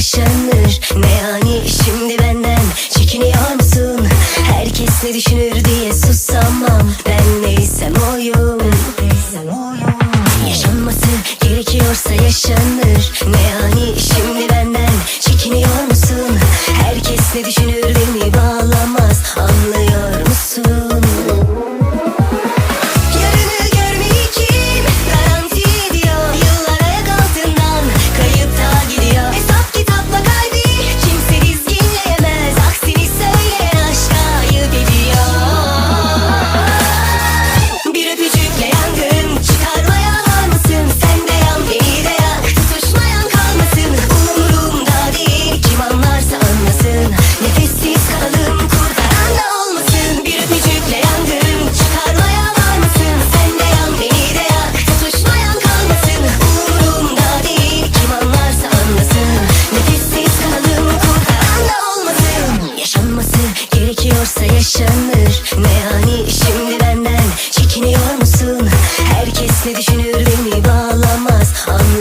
yaşanır. Ne yani şimdi benden çekiniyor musun? Herkes ne düşünür diye susamam. Ben neysem oyum. Yaşanması gerekiyorsa yaşanır. Ne Kimse düşünür beni bağlamaz. Anlamaz